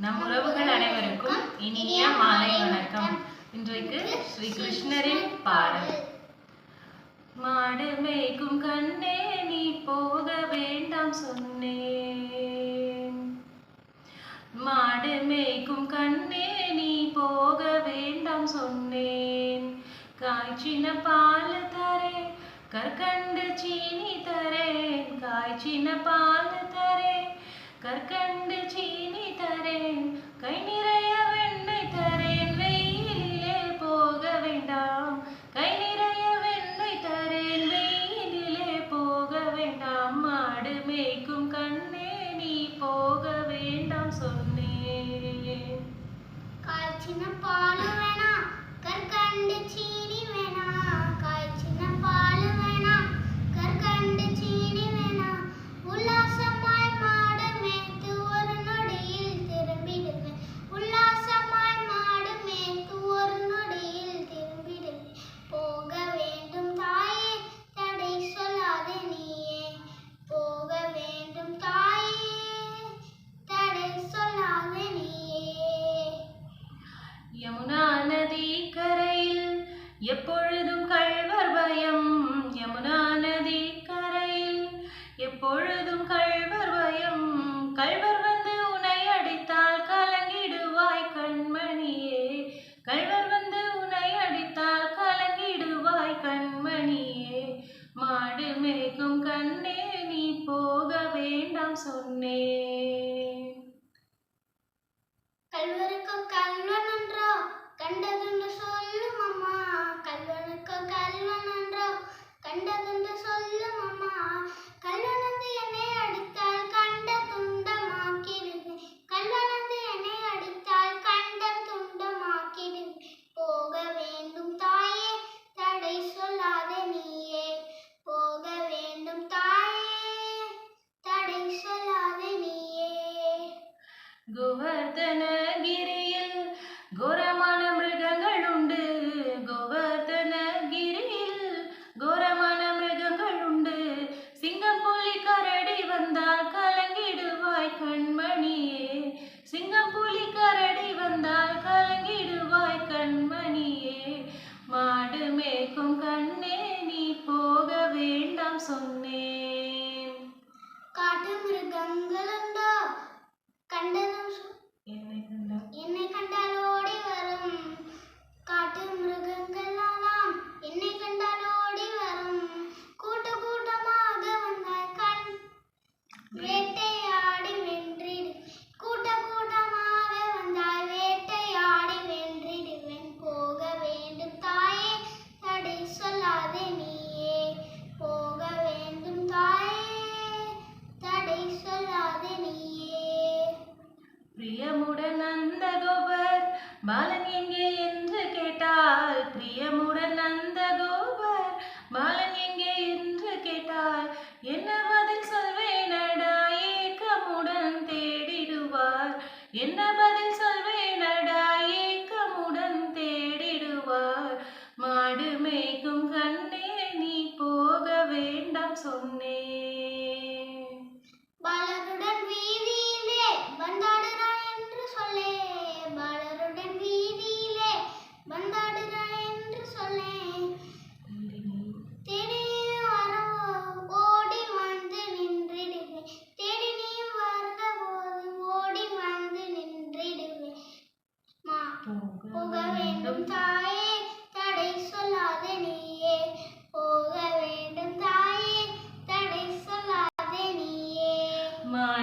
நம் உறவுகள் அனைவருக்கும் இனிய மாலை வணக்கம். இன்றைக்கு ஸ்ரீ கிருஷ்ணரின் பாடல். மாடு மேய்க்கும் கண்ணே நீ போக வேண்டாம் சொன்னேன். மாடு மேய்க்கும் கண்ணே நீ போக வேண்டாம் சொன்னேன். காய்ச்சின பால் தரே கற்கண்டு சீனி தரேன். காய்ச்சின பால் தரேன் கற்கண்டு சீனி தரேன் கை நிறைய வெண்ணெய் தரேன் வெயிலிலே போக வேண்டாம். கை நிறைய வெண்ணெய் தரேன் வெயிலிலே போக வேண்டாம். மாடு மேய்க்கும் கண்ணே நீ போக வேண்டாம் சொன்னேன். காய்ச்சின பாலு எப்பொழுதும் கழ்வர் பயம். யமுனா நதி கரையில் எப்பொழுதும் கழ்வர் பயம். கழ்வர் வந்து உனை அடித்தால் கலங்கிடுவாய் கண்மணியே. கழ்வர் வந்து உனை அடித்தால் கலங்கிடுவாய் கண்மணியே. மாடு மேய்க்கும் கண்ணே நீ போக வேண்டாம் சொன்னே. கல்வருக்கும் கல்வன் என்றோ கண்டதுன்னு சொல் கல்வன் என்றோ கண்டதுண்டு சொல்லும் அம்மா கல்வனந்து என்னை அடித்தால் கண்ட துண்டமாக்கிடுவேன் கல்வனந்து என்னை அடித்தால் கண்ட துண்டமாக்கிடுவேன் போக வேண்டும் தாயே தடை நீயே. போக வேண்டும் தாயே தடை நீயே. பிரியமுடன் கோபர் பாலன் எங்கே என்று கேட்டால் பிரியமுடன் அந்த கோபர் பாலன் எங்கே என்று கேட்டால் என்ன பதில் சொல்வேனடா ஏக்கமுடன் தேடிடுவார். என்ன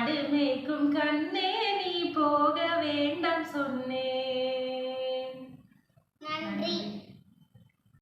நீயே மேய்க்கும் கண்ணே